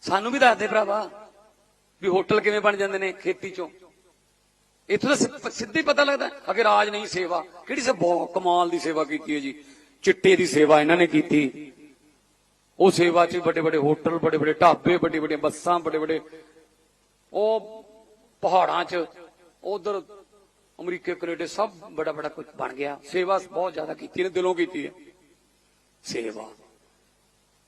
ਸਾਨੂੰ ਵੀ ਦੱਸ ਦੇ ਭਰਾਵਾ ਵੀ ਹੋਟਲ ਕਿਵੇਂ ਬਣ ਜਾਂਦੇ ਨੇ ਖੇਤੀ ਚੋਂ। ਇੱਥੋਂ ਤਾਂ ਸਿ- ਸਿੱਧੀ ਪਤਾ ਲੱਗਦਾ ਅਗੇ ਰਾਜ ਨਹੀਂ ਸੇਵਾ, ਕਿਹੜੀ ਸੇ ਕਮਾਲ ਦੀ ਸੇਵਾ ਕੀਤੀ ਹੈ ਜੀ। ਚਿੱਟੇ ਦੀ ਸੇਵਾ ਇਹਨਾਂ ਨੇ ਕੀਤੀ। ਉਹ ਸੇਵਾ 'ਚ ਵੱਡੇ ਵੱਡੇ ਹੋਟਲ ਵੱਡੇ ਵੱਡੇ ਢਾਬੇ ਵੱਡੇ ਵੱਡੀਆਂ ਬੱਸਾਂ ਵੱਡੇ ਵੱਡੇ ਉਹ ਪਹਾੜਾਂ 'ਚ, ਉਧਰ ਅਮਰੀਕੇ, ਕੈਨੇਡਾ ਸਭ ਬੜਾ ਬੜਾ ਕੁਝ ਬਣ ਗਿਆ। ਸੇਵਾ ਬਹੁਤ ਜ਼ਿਆਦਾ ਕੀਤੀ ਨੇ, ਦਿਲੋਂ ਕੀਤੀ ਹੈ। ਸੇਵਾ।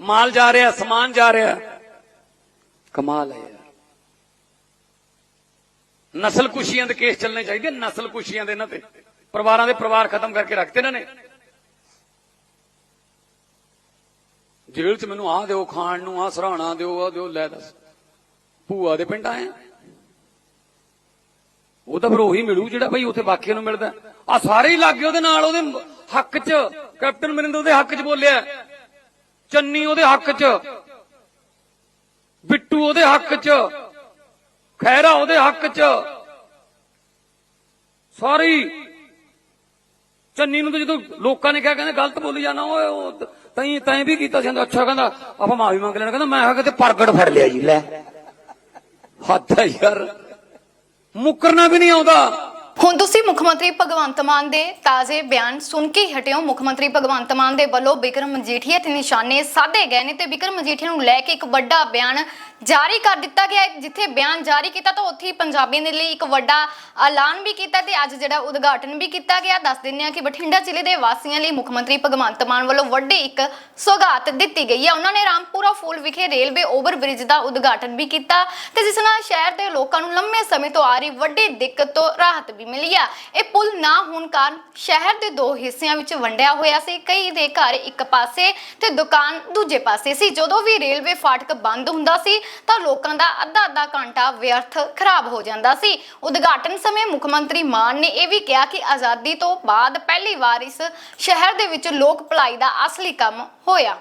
ਮਾਲ ਜਾ ਰਿਹਾ, ਸਮਾਨ ਜਾ ਰਿਹਾ। ਕਮਾਲ ਹੈ ਯਾਰ। ਨਸਲ ਕੁਸ਼ੀਆਂ ਦੇ ਕੇਸ ਚੱਲਣੇ ਚਾਹੀਦੇ, ਨਸਲ ਕੁਸ਼ੀਆਂ ਦੇ ਇਹਨਾਂ ਤੇ। ਪਰਿਵਾਰਾਂ ਦੇ ਪਰਿਵਾਰ ਖਤਮ ਕਰਕੇ ਰੱਖਤੇ ਇਹਨਾਂ ਨੇ। ਜੇਲ੍ਹ 'ਚ ਮੈਨੂੰ ਆਹ ਦਿਓ, ਖਾਣ ਨੂੰ ਆਹ, ਸਰਾਣਾ ਦਿਓ, ਆਹ ਦਿਓ, ਲੈ ਦੱਸ। ਭੂਆ ਦੇ ਪਿੰਡ ਆਏ। ਉਹ ਤਾਂ ਫਿਰ ਉਹੀ ਮਿਲੂ ਜਿਹੜਾ ਬਈ ਉੱਥੇ ਬਾਕੀਆਂ ਨੂੰ ਮਿਲਦਾ। ਆ ਸਾਰੇ ਹੀ ਲੱਗੇ ਉਹਦੇ ਨਾਲ, ਉਹਦੇ ਹੱਕ 'ਚ। ਕੈਪਟਨ ਮਰਿੰਦਰ ਉਹਦੇ ਹੱਕ 'ਚ ਬੋਲਿਆ। ਚੰਨੀ ਉਹਦੇ ਹੱਕ 'ਚ, ਬਿੱਟੂ ਉਹਦੇ ਹੱਕ 'ਚ ਖੈਰਾ ਉਹਦੇ ਹੱਕ 'ਚ, ਸਾਰੀ ਚੰਨੀ ਨੂੰ ਤਾਂ ਜਦੋਂ ਲੋਕਾਂ ਨੇ ਕਿਹਾ, ਕਹਿੰਦੇ ਗਲਤ ਬੋਲੀ ਜਾਣਾ, ਓਏ, ਉਹ ਤੈਂ ਤੈਂ ਵੀ ਕੀਤਾ ਸੀ ਅੱਛਾ, ਕਹਿੰਦਾ, ਆਪਾਂ ਮਾਫੀ ਮੰਗ ਲੈਣਾ, ਕਹਿੰਦਾ, ਮੈਂ ਕਿਹਾ ਕਿਤੇ ਪ੍ਰਗਟ ਫੜ ਲਿਆ ਜੀ, ਲੈ। ਹੱਥ ਹੈ ਯਾਰ। ਮੁਕਰਨਾ ਵੀ ਨਹੀਂ ਆਉਂਦਾ। ਹੁਣ ਤੁਸੀਂ ਮੁੱਖ ਮੰਤਰੀ ਭਗਵੰਤ ਮਾਨ ਦੇ ਤਾਜ਼ੇ ਬਿਆਨ ਸੁਣ ਕੇ ਹਟਿਓ ਮੁੱਖ ਮੰਤਰੀ ਭਗਵੰਤ ਮਾਨ ਦੇ ਵੱਲੋਂ ਬਿਕਰਮ ਮਜੀਠੀਆ ਤੇ ਨਿਸ਼ਾਨੇ ਸਾਧੇ ਗਏ ਨੇ ਤੇ ਬਿਕਰਮ ਮਜੀਠੀਆ ਨੂੰ ਲੈ ਕੇ ਇੱਕ ਵੱਡਾ ਬਿਆਨ ਜਾਰੀ ਕਰ ਦਿੱਤਾ ਗਿਆ ਜਿੱਥੇ ਬਿਆਨ ਜਾਰੀ ਕੀਤਾ ਤਾਂ ਉੱਥੇ ਹੀ ਪੰਜਾਬੀਆਂ ਦੇ ਲਈ ਇੱਕ ਵੱਡਾ ਐਲਾਨ ਵੀ ਕੀਤਾ ਤੇ ਅੱਜ ਜਿਹੜਾ ਉਦਘਾਟਨ ਵੀ ਕੀਤਾ ਗਿਆ। ਦੱਸ ਦਿੰਦੇ ਹਾਂ ਕਿ ਬਠਿੰਡਾ ਜ਼ਿਲ੍ਹੇ ਦੇ ਵਾਸੀਆਂ ਲਈ ਮੁੱਖ ਮੰਤਰੀ ਭਗਵੰਤ ਮਾਨ ਵੱਲੋਂ ਵੱਡੀ ਇੱਕ ਸੌਗਾਤ ਦਿੱਤੀ ਗਈ ਹੈ। ਉਹਨਾਂ ਨੇ ਰਾਮਪੁਰਾ ਫੂਲ ਵਿਖੇ ਰੇਲਵੇ ਓਵਰ ਬ੍ਰਿਜ ਦਾ ਉਦਘਾਟਨ ਵੀ ਕੀਤਾ ਤੇ ਜਿਸ ਨਾਲ ਸ਼ਹਿਰ ਦੇ ਲੋਕਾਂ ਨੂੰ ਲੰਮੇ ਸਮੇਂ ਤੋਂ ਆ ਰਹੀ ਵੱਡੀ ਦਿੱਕਤ ਤੋਂ ਰਾਹਤ ਵੀ ਮਿਲੀ ਆ। ਇਹ ਪੁਲ ਨਾ ਹੋਣ ਕਾਰਨ ਸ਼ਹਿਰ ਦੇ ਦੋ ਹਿੱਸਿਆਂ ਵਿੱਚ ਵੰਡਿਆ ਹੋਇਆ ਸੀ। ਕਈ ਦੇ ਘਰ ਇੱਕ ਪਾਸੇ ਤੇ ਦੁਕਾਨ ਦੂਜੇ ਪਾਸੇ ਸੀ। ਜਦੋਂ ਵੀ ਰੇਲਵੇ ਫਾਟਕ ਬੰਦ ਹੁੰਦਾ ਸੀ, ਤਾਂ ਲੋਕਾਂ ਦਾ ਅੱਧਾ ਅੱਧਾ ਘੰਟਾ ਵਿਅਰਥ ਖਰਾਬ ਹੋ ਜਾਂਦਾ ਸੀ। ਉਦਘਾਟਨ ਸਮੇਂ ਮੁੱਖ ਮੰਤਰੀ ਮਾਨ ਨੇ ਇਹ ਵੀ ਕਿਹਾ ਕਿ ਆਜ਼ਾਦੀ ਤੋਂ ਬਾਅਦ ਪਹਿਲੀ ਵਾਰ ਇਸ ਸ਼ਹਿਰ ਦੇ ਵਿੱਚ ਲੋਕ ਭਲਾਈ ਦਾ ਅਸਲੀ ਕੰਮ ਹੋਇਆ।